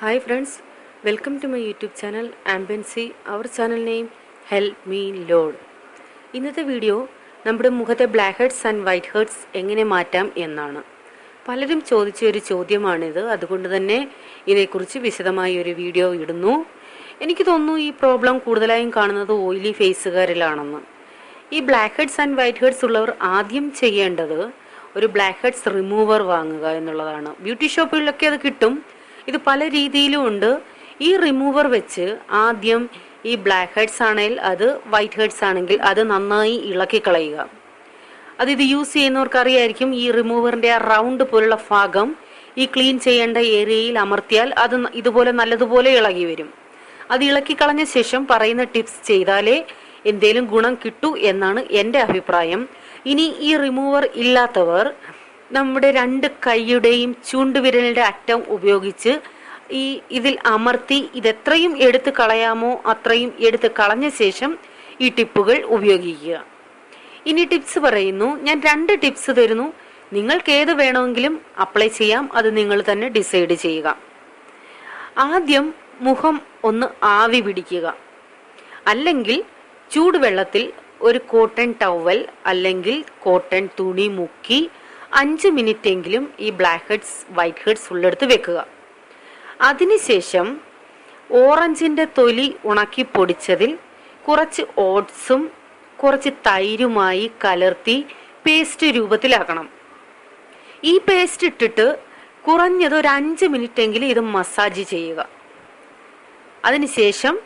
Hi friends welcome to my YouTube channel ആംബൻസി Our channel name Help me Lord. ഇന്നത്തെ video നമ്മുടെ മുഖത്തെ blackheads and whiteheads എങ്ങനെ മാറ്റാം എന്നാണ്. പലരും ചോദിച്ച ഒരു ചോദ്യമാണിത്. അതുകൊണ്ട് തന്നെ ഇതേക്കുറിച്ച് വിശദമായി ഒരു വീഡിയോ ഇടുന്നു. എനിക്ക് തോന്നുന്നു ഈ പ്രോബ്ലം കൂടുതലായും കാണുന്നത് ഓയിലി ഫേസുകാരിലാണെന്ന് ഈ blackheads and whiteheads ഉള്ളവർ ആദ്യം ചെയ്യേണ്ടത് ഒരു ബ്ലാക്ക് ഹെഡ്സ് റിമൂവർ വാങ്ങുക എന്നുള്ളതാണ്. ബ്യൂട്ടി ഷോപ്പുകളിലൊക്കെ അത് കിട്ടും. ഇത് പല രീതിയിലും ഉണ്ട്. ഈ റിമൂവർ വെച്ച് ആദ്യം ഈ ബ്ലാക്ക് ഹെഡ്സ് ആണെങ്കിൽ അത് വൈറ്റ് ഹെഡ്സ് ആണെങ്കിൽ അത് നന്നായി ഇളക്കി കളയുക. അത് ഇത് യൂസ് ചെയ്യുന്നവർക്ക് അറിയായിരിക്കും ഈ റിമൂവറിന്റെ ആ റൗണ്ട് പോലുള്ള ഭാഗം ഈ ക്ലീൻ ചെയ്യേണ്ട ഏരിയയിൽ അമർത്തിയാൽ അത് ഇതുപോലെ നല്ലതുപോലെ ഇളകി വരും. അത് ഇളക്കി കളഞ്ഞ ശേഷം പറയുന്ന ടിപ്സ് ചെയ്താലേ എന്തേലും ഗുണം കിട്ടൂ എന്നാണ് എന്റെ അഭിപ്രായം. ഇനി ഈ റിമൂവർ ഇല്ലാത്തവർ നമ്മുടെ രണ്ട് കൈയുടെയും ചൂണ്ടുവിരലിന്റെ അറ്റം ഉപയോഗിച്ച് ഈ ഇതിൽ അമർത്തി ഇതെത്രയും എടുത്ത് കളയാമോ അത്രയും എടുത്ത് കളഞ്ഞ ശേഷം ഈ ടിപ്പുകൾ ഉപയോഗിക്കുക. ഇനി ടിപ്സ് പറയുന്നു. ഞാൻ രണ്ട് ടിപ്സ് തരുന്നു. നിങ്ങൾക്ക് ഏത് വേണമെങ്കിലും അപ്ലൈ ചെയ്യാം. അത് നിങ്ങൾ തന്നെ ഡിസൈഡ് ചെയ്യുക. ആദ്യം മുഖം ഒന്ന് ആവി പിടിക്കുക. അല്ലെങ്കിൽ ചൂടുവെള്ളത്തിൽ ഒരു കോട്ടൺ ടവൽ അല്ലെങ്കിൽ കോട്ടൺ തുണി മുക്കി അഞ്ച് മിനിറ്റ് എങ്കിലും ഈ ബ്ലാക്ക് ഹെഡ്സ് വൈറ്റ് ഹെഡ്സ് ഉള്ളെടുത്ത് വെക്കുക. അതിനുശേഷം ഓറഞ്ചിന്റെ തൊലി ഉണക്കി പൊടിച്ചതിൽ കുറച്ച് ഓട്സും കുറച്ച് തൈരുമായി കലർത്തി പേസ്റ്റ് രൂപത്തിലാക്കണം. ഈ പേസ്റ്റ് ഇട്ടിട്ട് കുറഞ്ഞത് ഒരു അഞ്ച് മിനിറ്റ് എങ്കിലും ഇത് മസാജ് ചെയ്യുക. അതിനുശേഷം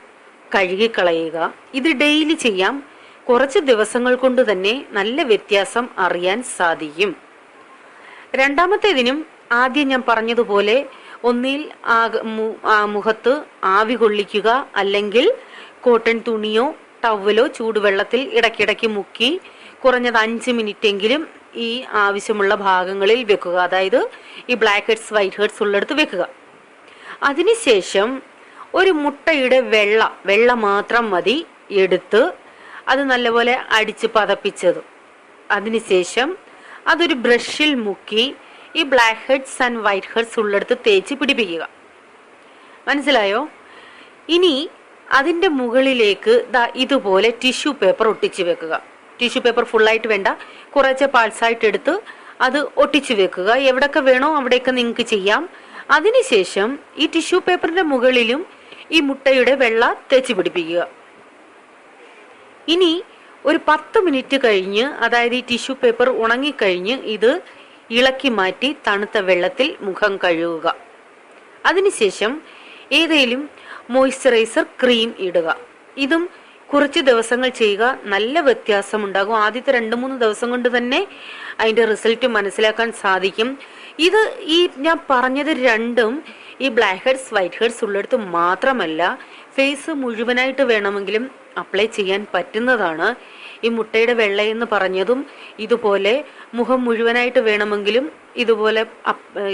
കഴുകിക്കളയുക. ഇത് ഡെയിലി ചെയ്യാം. കുറച്ച് ദിവസങ്ങൾ കൊണ്ട് തന്നെ നല്ല വ്യത്യാസം അറിയാൻ സാധിക്കും. രണ്ടാമത്തേതിനും ആദ്യം ഞാൻ പറഞ്ഞതുപോലെ ഒന്നിൽ മുഖത്ത് ആവി കൊള്ളിക്കുക അല്ലെങ്കിൽ കോട്ടൺ തുണിയോ ടവലോ ചൂടുവെള്ളത്തിൽ ഇടയ്ക്കിടയ്ക്ക് മുക്കി കുറഞ്ഞത് അഞ്ച് മിനിറ്റ് എങ്കിലും ഈ ആവശ്യമുള്ള ഭാഗങ്ങളിൽ വെക്കുക. അതായത് ഈ ബ്ലാക്ക് ഹെഡ്സ് വൈറ്റ് ഹെഡ്സ് ഉള്ളിടത്ത് വെക്കുക. അതിനുശേഷം ഒരു മുട്ടയുടെ വെള്ള വെള്ള മാത്രം മതി എടുത്ത് അത് നല്ലപോലെ അടിച്ച് പതപ്പിച്ചത്. അതിനുശേഷം അതൊരു ബ്രഷിൽ മുക്കി ഈ blackheads and whiteheads ഉള്ളിടത്ത് തേച്ച് പിടിപ്പിക്കുക. മനസ്സിലായോ? ഇനി അതിന്റെ മുകളിലേക്ക് ദാ ഇതുപോലെ ടിഷ്യൂ പേപ്പർ ഒട്ടിച്ചു വെക്കുക. ടിഷ്യൂ പേപ്പർ ഫുള്ളായിട്ട് വേണ്ട. കുറച്ച് പാൾസായിട്ട് എടുത്ത് അത് ഒട്ടിച്ചു വെക്കുക. എവിടൊക്കെ വേണോ അവിടെയൊക്കെ നിങ്ങൾക്ക് ചെയ്യാം. അതിനുശേഷം ഈ ടിഷ്യൂ പേപ്പറിന്റെ മുകളിലും ഈ മുട്ടയുടെ വെള്ള തേച്ച് പിടിപ്പിക്കുക. ഇനി ഒരു പത്ത് മിനിറ്റ് കഴിഞ്ഞ് അതായത് ഈ ടിഷ്യൂ പേപ്പർ ഉണങ്ങിക്കഴിഞ്ഞ് ഇത് ഇളക്കി മാറ്റി തണുത്ത വെള്ളത്തിൽ മുഖം കഴുകുക. അതിനുശേഷം ഏതെങ്കിലും മോയ്സ്ചറൈസർ ക്രീം ഇടുക. ഇതും കുറച്ച് ദിവസങ്ങൾ ചെയ്യുക നല്ല വ്യത്യാസമുണ്ടാകും. ആദ്യത്തെ രണ്ട് മൂന്ന് ദിവസം കൊണ്ട് തന്നെ അതിന്റെ റിസൾട്ട് മനസ്സിലാക്കാൻ സാധിക്കും. ഇത് ഈ ഞാൻ പറഞ്ഞത് രണ്ടും ഈ ബ്ലാക്ക് ഹെഡ്സ് വൈറ്റ് ഹെഡ്സ് ഉള്ളിടത്ത് മാത്രമല്ല ഫേസ് മുഴുവനായിട്ട് വേണമെങ്കിലും അപ്ലൈ ചെയ്യാൻ പറ്റുന്നതാണ്. ഈ മുട്ടയുടെ വെള്ളയെന്ന് പറഞ്ഞതും ഇതുപോലെ മുഖം മുഴുവനായിട്ട് വേണമെങ്കിലും ഇതുപോലെ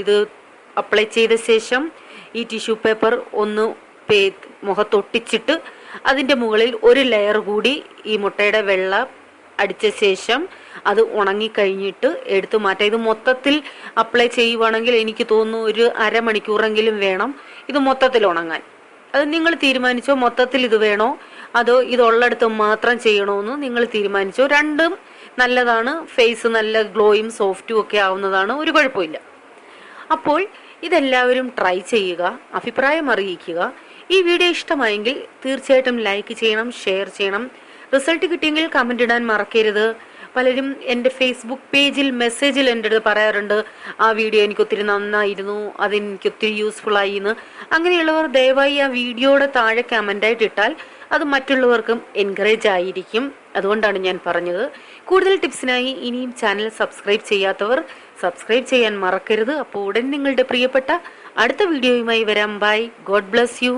ഇത് അപ്ലൈ ചെയ്ത ശേഷം ഈ ടിഷ്യൂ പേപ്പർ ഒന്ന് പേ മുഖത്തൊട്ടിച്ചിട്ട് അതിന്റെ മുകളിൽ ഒരു ലെയർ കൂടി ഈ മുട്ടയുടെ വെള്ള അടിച്ച ശേഷം അത് ഉണങ്ങി കഴിഞ്ഞിട്ട് എടുത്തു മാറ്റാം. ഇത് മൊത്തത്തിൽ അപ്ലൈ ചെയ്യുവാണെങ്കിൽ എനിക്ക് തോന്നുന്നു ഒരു അരമണിക്കൂറെങ്കിലും വേണം ഇത് മൊത്തത്തിൽ ഉണങ്ങാൻ. അത് നിങ്ങൾ തീരുമാനിച്ചോ? മൊത്തത്തിൽ ഇത് വേണോ? അതോ ഇതുള്ളിടത്ത് മാത്രം ചെയ്യണോന്ന് നിങ്ങൾ തീരുമാനിച്ചോ? രണ്ടും നല്ലതാണ്. ഫേസ് നല്ല ഗ്ലോയും സോഫ്റ്റും ഒക്കെ ആവുന്നതാണ്. ഒരു കുഴപ്പമില്ല. അപ്പോൾ ഇതെല്ലാവരും ട്രൈ ചെയ്യുക അഭിപ്രായം അറിയിക്കുക. ഈ വീഡിയോ ഇഷ്ടമായെങ്കിൽ തീർച്ചയായിട്ടും ലൈക്ക് ചെയ്യണം ഷെയർ ചെയ്യണം. റിസൾട്ട് കിട്ടിയെങ്കിൽ കമന്റ് ഇടാൻ മറക്കരുത്. പലരും എന്റെ ഫേസ്ബുക്ക് പേജിൽ മെസ്സേജിൽ എന്റെ അടുത്ത് പറയാറുണ്ട് ആ വീഡിയോ എനിക്ക് ഒത്തിരി നന്നായിരുന്നു അതെനിക്ക് ഒത്തിരി യൂസ്ഫുൾ ആയി എന്ന് അങ്ങനെയുള്ളവർ ദയവായി ആ വീഡിയോയുടെ താഴെ കമന്റായിട്ട് ഇട്ടാൽ അത് മറ്റുള്ളവർക്കും എൻകറേജ് ആയിരിക്കും. അതുകൊണ്ടാണ് ഞാൻ പറഞ്ഞത്. കൂടുതൽ ടിപ്സിനായി ഇനിയും ചാനൽ സബ്സ്ക്രൈബ് ചെയ്യാത്തവർ സബ്സ്ക്രൈബ് ചെയ്യാൻ മറക്കരുത്. അപ്പോൾ ഉടൻ നിങ്ങളുടെ പ്രിയപ്പെട്ട അടുത്ത വീഡിയോയുമായി വരാം. By God bless you